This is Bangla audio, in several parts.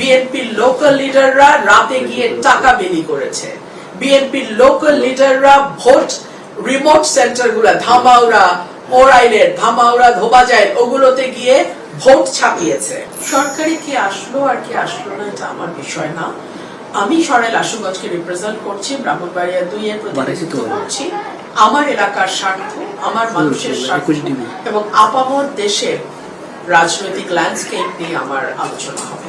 বিএনপির লোকাল লিডাররা রাতে গিয়ে টাকা বিলি করেছে। বিএনপির লোকাল লিডাররা ভোট রিমোট সেন্টারগুলা ধামাউরা মোরাইলের ধামাউরা ধোবাজাইল ওগুলোতে গিয়ে ভোট ছাপিয়েছে। সরকারি কি আসলো আর কি আসলো না এটা আমার বিষয় না। আমি সরাইল আশুগঞ্জকে রিপ্রেজেন্ট করছি ব্রাহ্মণবাড়িয়া দুই এর প্রতিনিধিত্ব করছি। আমার এলাকার স্বার্থ আমার মানুষের স্বার্থ এবং আপামর দেশের রাজনৈতিক ল্যান্ডস্কেপ নিয়ে আমার আলোচনা হবে।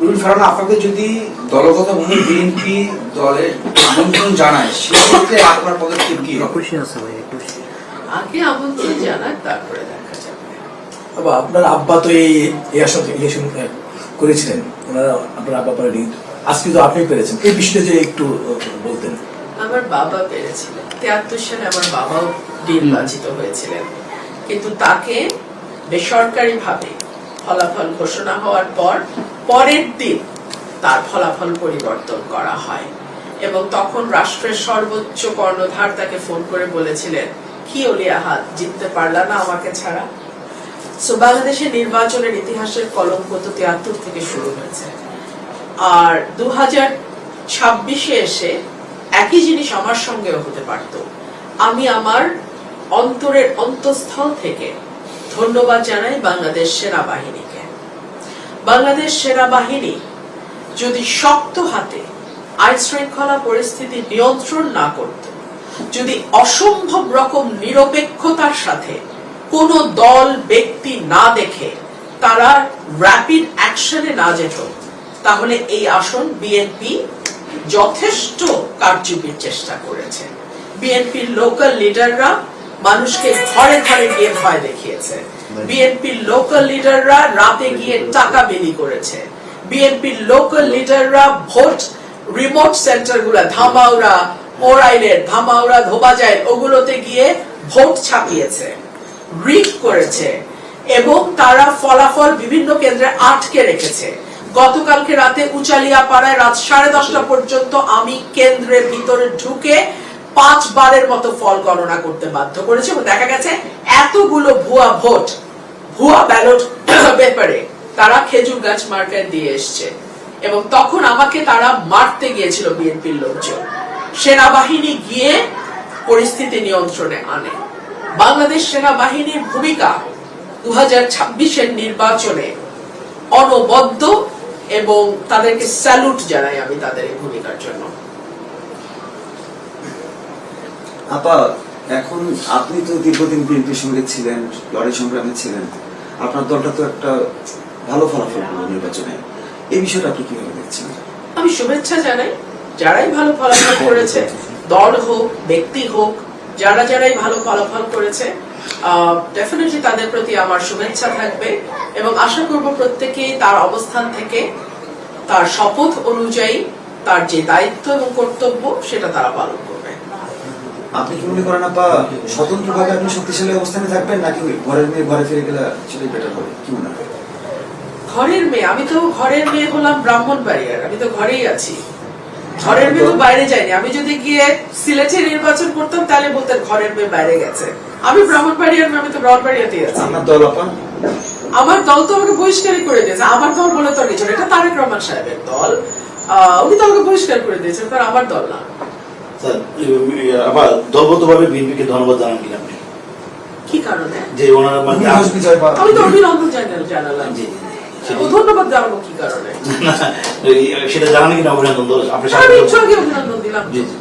রুল ফারানা আপনাকে যদি দলগতভাবে বিএনপি দলের আমন্ত্রণ জানায় সেক্ষেত্রে আপনার পদক্ষেপ কি আগে আমন্ত্রণ জানাক তারপরে দেখা যাবে। আপনার আব্বা তো এই ইলেকশন করেছিলেন। ওনারা আপনার আব্বা পারেনি আজকে তো আপনি পেরেছেন। এই বিষয়টা যে একটু বলতেন। আমার বাবা পেরেছিলেন। তিয়াত্তর সালে আমার বাবাও নির্বাচিত হয়েছিলেন। কিন্তু তাকে বেসরকারি ভাবে ফলাফল ঘোষণা হওয়ার পর পরের দিন তার ফলাফল পরিবর্তন করা হয়। এবং তখন রাষ্ট্রের সর্বোচ্চ কর্ণধার তাকে ফোন করে বলেছিলেন, কি অলিয়াহাত জিততে পারলা না আমাকে ছাড়া? সো বাংলাদেশের নির্বাচনের ইতিহাসের কলঙ্ক তো তিয়াত্তর থেকে শুরু হয়েছে। আর দু হাজার ছাব্বিশে এসে একই জিনিস আমার সঙ্গেও হতে পারত। আমি আমার অন্তরের অন্তঃস্থল থেকে ধন্যবাদ জানাই বাংলাদেশ সেনাবাহিনীকে। বাংলাদেশ সেনাবাহিনী যদি শক্ত হাতে আইন শৃঙ্খলা পরিস্থিতি নিয়ন্ত্রণ না করত, যদি অসম্ভব রকম নিরপেক্ষতার সাথে কোনো দল ব্যক্তি না দেখে তারা র্যাপিড অ্যাকশনে না যেত, তাহলে এই আসন বিএনপি যথেষ্ট কারচুপির চেষ্টা করেছে। বিএনপির লোকাল লিডাররা মানুষকে ঘরে ঘরে গিয়ে ভয় দেখিয়েছে। বিএনপির লোকাল লিডাররা রাতে গিয়ে টাকা বিলি করেছে। বিএনপির লোকাল লিডাররা ভোট রিমোট সেন্টারগুলা ধামাউরা মোরাইলের ধামাউরা ধোবাজাইল, ওগুলোতে গিয়ে ভোট ছাপিয়েছে রিক করেছে এবং তারা ফলাফল বিভিন্ন কেন্দ্রে আটকে রেখেছে। গতকালকে রাতে উচালিয়া পাড়ায় রাত সাড়ে দশটা পর্যন্ত আমি কেন্দ্রের ভিতরে ঢুকে পাঁচ বারের মতো ফল গণনা করতে বাধ্য করেছে এবং দেখা গেছে এতগুলো ভুয়া ভোট, ভুয়া ব্যালট পেপারে তারা খেজুর গাছ মার্কায় দিয়ে এসছে এবং তখন আমাকে তারা মারতে গিয়েছিল বিএনপির লোকজন। সেনাবাহিনী গিয়ে পরিস্থিতি নিয়ন্ত্রণে আনে। বাংলাদেশ সেনাবাহিনীর ভূমিকা দু হাজার ছাব্বিশের নির্বাচনে অনবদ্য এবং তাদেরকে স্যালুট জানাই আমি তাদের এই ভূমিকার জন্য। আপা, এখন আপনি তো দীর্ঘদিন বিএনপির সঙ্গে ছিলেন, লড়াই সংগ্রামে ছিলেন। আপনার দলটা তো একটা ভালো ফলাফল করল নির্বাচনে। এই বিষয়টা আপনি কীভাবে দেখছেন? আমি শুভেচ্ছা জানাই, যারাই ভালো ফলাফল করেছে, দল হোক, ব্যক্তি হোক, যারা যারাই ভালো ফলাফল করেছে ডেফিনেটলি তাদের প্রতি আমার শুভেচ্ছা থাকবে এবং আশা করব প্রত্যেকেই তার অবস্থান থেকে তার শপথ অনুযায়ী তার যে দায়িত্ব এবং কর্তব্য সেটা তারা পালন করবে। আপনি কি মনে করেন আপা স্বতন্ত্রভাবে আপনি শক্তিশালী অবস্থানে থাকবেন নাকি ওই ঘরের মেয়ে ঘরে ফিরে গেলে সেটাই বেটার হবে? কি মনে হয়? ঘরের মেয়ে আমি তো ঘরের মেয়ে হলাম ব্রাহ্মণ বাড়িয়ার আমি তো ঘরেই আছি। ঘরের মেয়ে তো বাইরে যায়নি। আমি যদি গিয়ে সিলেটে নির্বাচন করতাম তাহলে বলতেন ঘরের মেয়ে বাইরে গেছে। আমি ব্রাহ্মণ বাড়িয়ার আমি তো ব্রাহ্মণ বাড়িয়াতেই আছি। আপনার দল আপা? আমার দল তো আমাকে বহিষ্কারই করে দিয়েছে। আমার দল বলে তো কিছু। এটা তারেক রহমান সাহেবের দল। উনি তো আমাকে বহিষ্কার করে দিয়েছেন তার আমার দল না। স্যার আবার দলগতভাবে বিএনপিকে ধন্যবাদ জানান কিনা? আপনি কি কারণে? যে ওনারা মানে নির্বাচ বিজয় বা আমি তো অভিনন্দন জানালাম। জি, জি, ধন্যবাদ জানাব কি কারণে? সেটা জানান কিনা অভিনন্দন আপনার সাথে অভিনন্দন দিলাম। জি জি।